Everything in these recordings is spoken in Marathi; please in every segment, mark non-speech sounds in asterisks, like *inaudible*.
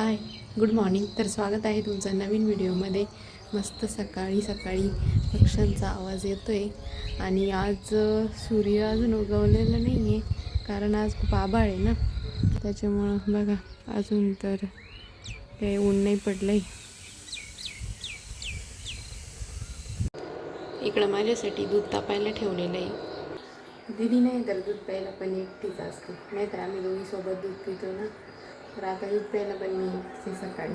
Hi good morning. तर स्वागत आहे तुमचं नवीन व्हिडिओमध्ये. मस्त सकाळी सकाळी पक्ष्यांचा आवाज येतो आहे आणि आज सूर्य अजून उगवलेला नाही आहे कारण आज खूप आभाळ आहे ना? त्याच्यामुळं बघा अजून तर काही ऊन नाही पडलं आहे इकडं माझ्यासाठी दूध तापायला ठेवलेलं आहे. दिदी नाही तर दूध प्यायला पण एकटीच असते. नाहीतर आम्ही दोघी सोबत दूध पितो ना? तर आता दूध प्यायला पण मी ते सकाळी.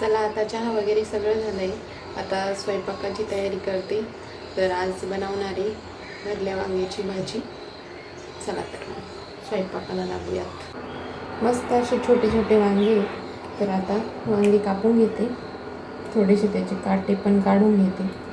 चला आता चहा वगैरे सगळं झालं आहे आता स्वयंपाकाची तयारी करते. तर आज बनवणारे भरल्या वांग्याची भाजी. चला तर स्वयंपाकाला लागूयात. मस्त असे छोटे छोटे वांगे तर आता वांगे कापून घेते. थोडेसे त्याचे काटे पण काढून घेते.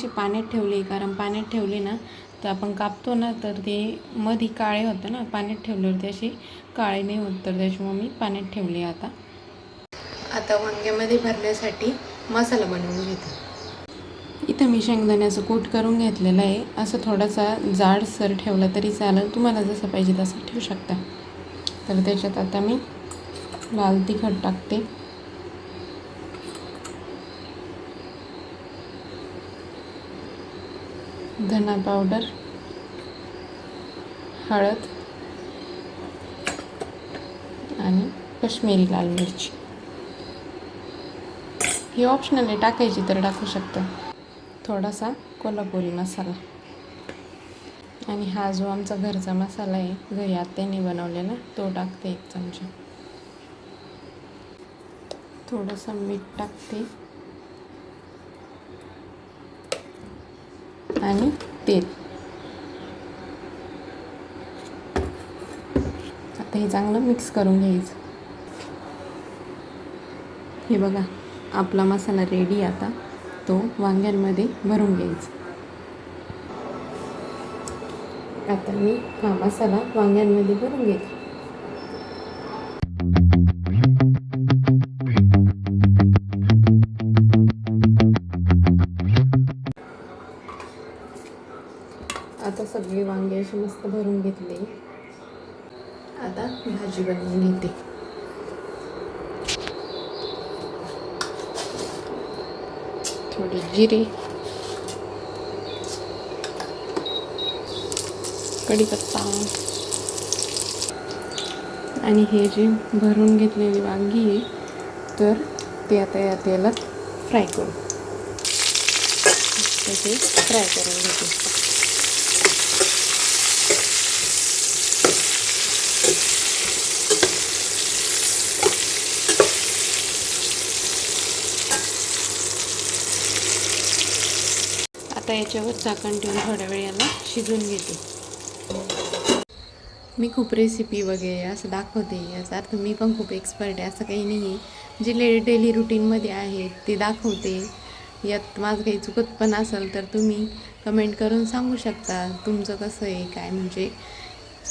अशी पाण्यात ठेवली कारण पाण्यात ठेवली ना तर आपण कापतो ना तर ते मधी काळे होतं ना पाण्यात ठेवल्यावर ते असे काळे नाही होत तर त्याच्यामुळे मी पाण्यात ठेवले आता. आता वांग्यामध्ये भरण्यासाठी मसाला बनवून घेते. इथं मी शेंगदाण्याचं कूट करून घेतलेलं आहे. असं थोडासा जाडसर ठेवला तरी चालेल. तुम्हाला जसं पाहिजे तसं ठेवू शकता. तर त्याच्यात आता मी लाल तिखट टाकते. धना पावडर हळद आणि कश्मीरी लाल मिरची. ही ऑप्शनल आहे टाकायची तर टाकू शकतं. थोडासा कोल्हापुरी मसाला. आणि हा जो आमचा घरचा मसाला आहे घरी आत्याने बनवलेला तो टाकते एक चमचा. थोडंसं मीठ टाकते. आणि तेल. आता हे चांगलं मिक्स करून घ्यायचं. हे बघा आपला मसाला रेडी आता. तो वांग्यांमध्ये भरून घ्यायचा. आता मी हा मसाला वांग्यांमध्ये भरून घेते. अशी मस्त भरून घेतली. आता भाजी बनवून घेते. थोडी जिरे. कढीपत्ता. आणि हे जे भरून घेतलेली वांगी आहे तर ते आता या तेलात फ्राय करू. त्याचे फ्राय करून घेते. आता याच्यावर झाकण ठेवून थोड्या वेळ याला शिजून घेते. मी खूप रेसिपी वगैरे असं दाखवते याचा अर्थ मी पण खूप एक्सपर्ट आहे असं काही नाही आहे जे ले डेली रुटीनमध्ये आहे ते दाखवते. यात माझं काही चुकत पण असेल तर तुम्ही कमेंट करून सांगू शकता तुमचं कसं आहे काय म्हणजे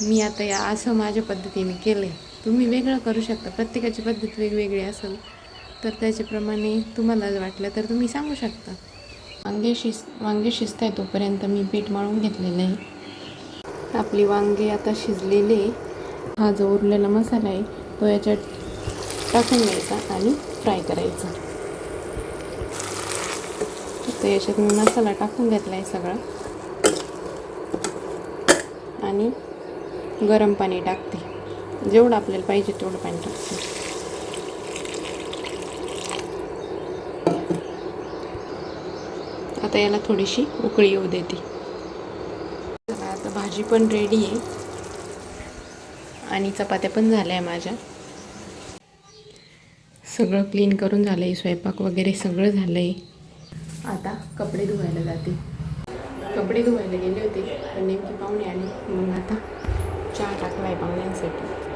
मी आता या असं माझ्या पद्धतीने केलं आहे तुम्ही वेगळं करू शकता प्रत्येकाची पद्धत वेगवेगळी असेल तर त्याच्याप्रमाणे तुम्हाला जर वाटलं तर तुम्ही सांगू शकता. वांगे शिज वांगे शिजत आहे तोपर्यंत मी पीठ मळून घेतलेलं आहे. आपली वांगे आता शिजलेले आहे. हा जो उरलेला मसाला आहे तो याच्यात टाकून घ्यायचा आणि फ्राय करायचा. तर याच्यात मी मसाला टाकून घेतला आहे सगळा. आणि गरम पाणी टाकते. जेवढं आपल्याला पाहिजे तेवढं पाणी टाकते. आता याला थोडीशी उकळी येऊ देते. चला आता भाजी पण रेडी आहे. आणि चपात्या पण झाल्या आहे माझ्या. सगळं क्लीन करून झालं आहे स्वयंपाक वगैरे सगळं झालं आहे आता कपडे धुवायला जाते. कपडे धुवायला गेले होते पण नेमकी पाहुणे आले. मग आता चहा टाकला आहे पाहुण्यांसाठी.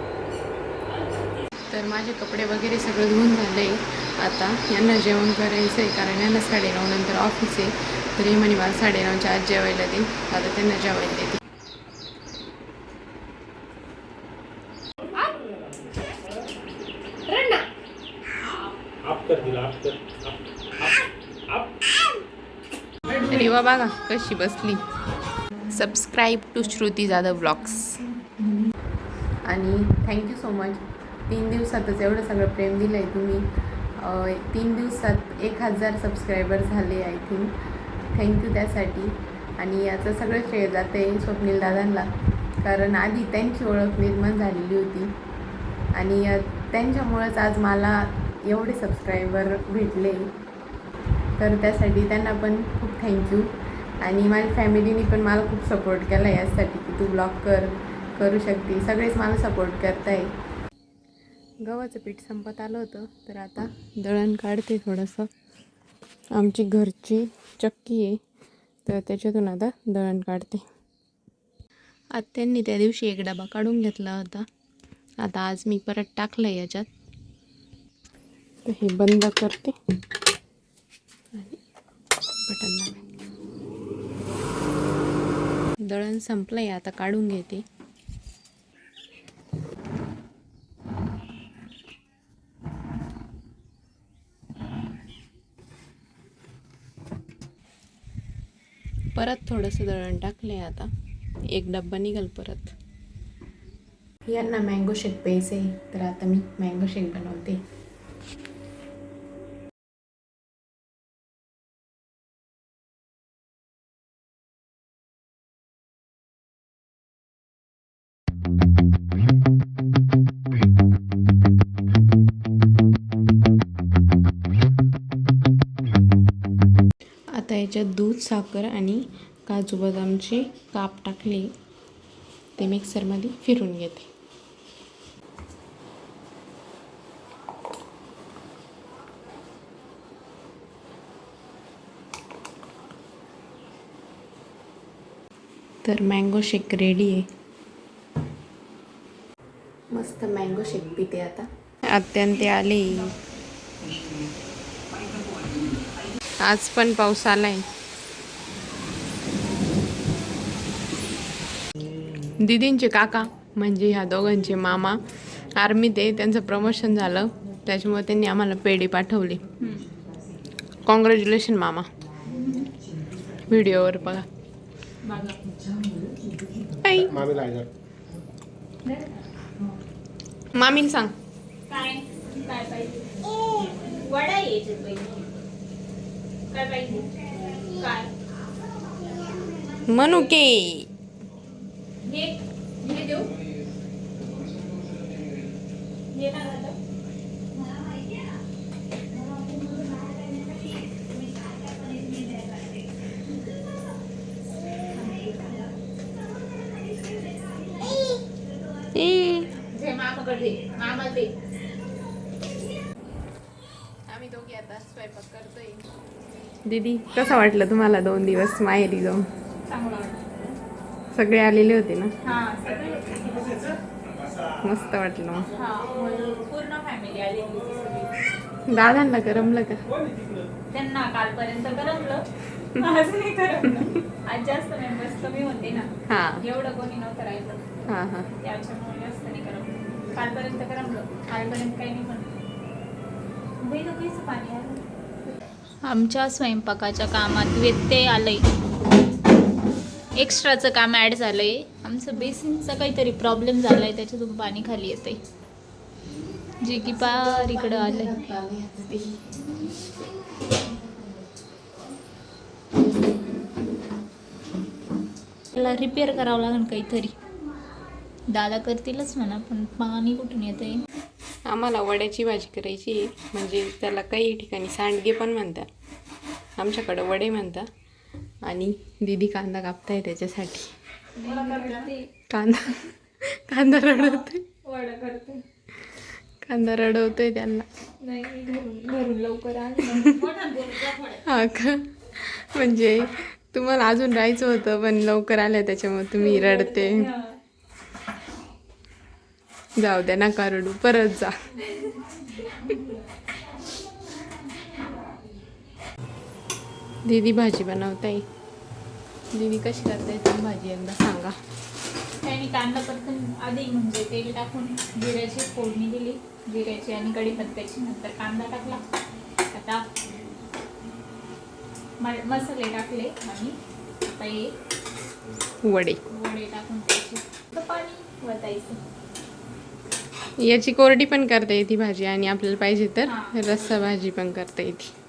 तर माझे कपडे वगैरे सगळं धुवून झालं. आहे आता यांना जेवण करायचं आहे कारण यांना साडेनऊ नंतर ऑफिस आहे. तर हे म्हणे मला साडेनऊच्या आज जेवायला दे. आता त्यांना जेवायला देते. रेवा बघा कशी बसली. Subscribe to Shruti Jadhav blogs आणि थँक्यू सो मच तीन दिवसातच एवढं सगळं प्रेम दिलं आहे तुम्ही तीन दिवसात एक हजार सबस्क्रायबर झाले आय थिंक थँक्यू त्यासाठी. आणि याचं सगळं श्रेय जातं आहे स्वप्नील दादांना कारण आधी त्यांची ओळख निर्माण झालेली होती. आणि त्यांच्यामुळंच आज मला एवढे सबस्क्रायबर भेटले. तर त्यासाठी त्यांना पण खूप थँक्यू आणि माझ्या फॅमिलीने पण मला खूप सपोर्ट केला यासाठी की तू ब्लॉग कर करू शकते. सगळेच मला सपोर्ट करताय. गव्हाचं पीठ संपत आलं होतं तर आता दळण काढते थोडंसं. आमची घरची चक्की आहे तर त्याच्यातून आता दळण काढते. आत्यांनी त्या दिवशी एक डबा काढून घेतला होता. आता आज मी परत टाकलं याच्यात. तर हे बंद करते. आणि बटन दळण संपलं आहे आता काढून घेते परत थोडंसं दळण टाकलं आहे आता. एक डब्बा निघाल परत. यांना मँगो शेक प्यायचे तर आता मी मँगो शेक बनवते. आता याच्यात दूध साखर आणि काजू बदामचे काप टाकले. ते मिक्सरमध्ये फिरून घेते. तर मँगो शेक रेडी आहे. मस्त मँगो शेक पिते आता. अत्यंत आले. आज पण पाऊस आलाय. दिदींचे काका म्हणजे ह्या दोघांचे मामा आर्मीत आहे त्यांचं प्रमोशन झालं. त्याच्यामुळे त्यांनी आम्हाला पेढी पाठवली. कॉंग्रॅच्युलेशन मामा. व्हिडिओवर बघा. मामीन सांग. म्हणू के हे हे देऊ? हे काय झालं? जे मामाकडे दे मामा दे. आम्ही दोघी आता स्वयंपाक करतोय. दीदी कसं वाटलं तुम्हाला दोन दिवस माहेरी जाऊन? चांगला वाटलं. सगळे आलेले होते ना? हा सगळे मस्त वाटलं मग. हा पूर्ण फॅमिली आली होती सगळी. दादांना करमलं का? त्यांना कालपर्यंत करमलं. आज नाही करमलं. आज जास्त मेंबर्स कमी होते ना. हा. एवढं कोणी नव्हतं राहिलं. हा हा. त्याच्यामुळे जास्त नाही करमलं. कालपर्यंत करमलं. कालपर्यंत काही नाही कैसं पाणी आलं. आमच्या स्वयंपाकाच्या कामात व्यत्यय आलंय. एक्स्ट्राचं काम ॲड झालं आहे आमचं बेसिनचा काहीतरी प्रॉब्लेम झाला आहे त्याच्यातून पाणी खाली येतंय. जे की पार इकडं आलं त्याला रिपेअर करावं लागेल काहीतरी. दादा करतीलच म्हणा पण पाणी कुठून येतंय? आम्हाला वड्याची भाजी करायची आहे. म्हणजे त्याला काही ठिकाणी सांडगे पण म्हणतात. आमच्याकडं वडे म्हणतात. आणि दीदी कांदा कापताय त्याच्यासाठी. कांदा कांदा करते. कांदा रडवतोय त्यांना. लवकर हा का? म्हणजे तुम्हाला अजून राहायचं होतं पण लवकर आलं त्याच्यामुळे तुम्ही रडते. जाऊ द्या नका रडू परत जा. *laughs* दीदी भाजी बनवताय. दीदी कशी करताय? तुम्ही भाजी एकदा सांगा. त्याने कांदा परतून आधी म्हणजे तेल टाकून जिऱ्याची फोडणी दिली. जिऱ्याची आणि कढीपत्त्याची. नंतर कांदा टाकला. आता मसाले टाकले आणि आता हे वडे. वडे टाकून तर पाणी वतायचं. याची कोरडी पण करता येते भाजी आणि आपल्याला पाहिजे तर. रस्सा भाजी पण करता येते.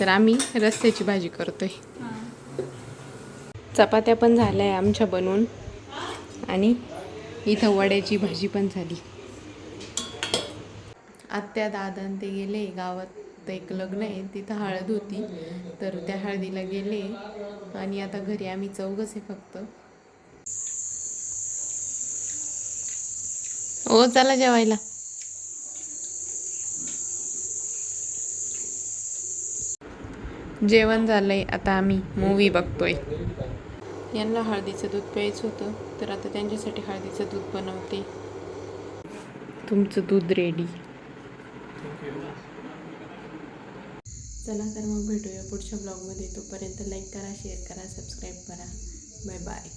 तर आम्ही रस्त्याची भाजी करतोय. आहे चपात्या पण झाल्या आहे आमच्या बनवून. आणि इथं वड्याची भाजी पण झाली. आत्या दादा ते गेले गावात. एक लग्न आहे तिथं हळद होती. तर त्या हळदीला गेले. आणि आता घरी आम्ही चौघच आहे फक्त. हो चला जेवायला. जेवण झालंय आता आम्ही मूवी बघतोय. यांना हळदीचं दूध प्यायचं होतं तर आता त्यांच्यासाठी हळदीचं दूध बनवते. तुमचं दूध रेडी चला तर मग भेटूया पुढच्या ब्लॉगमध्ये तोपर्यंत लाईक करा शेअर करा सबस्क्राईब करा. Bye bye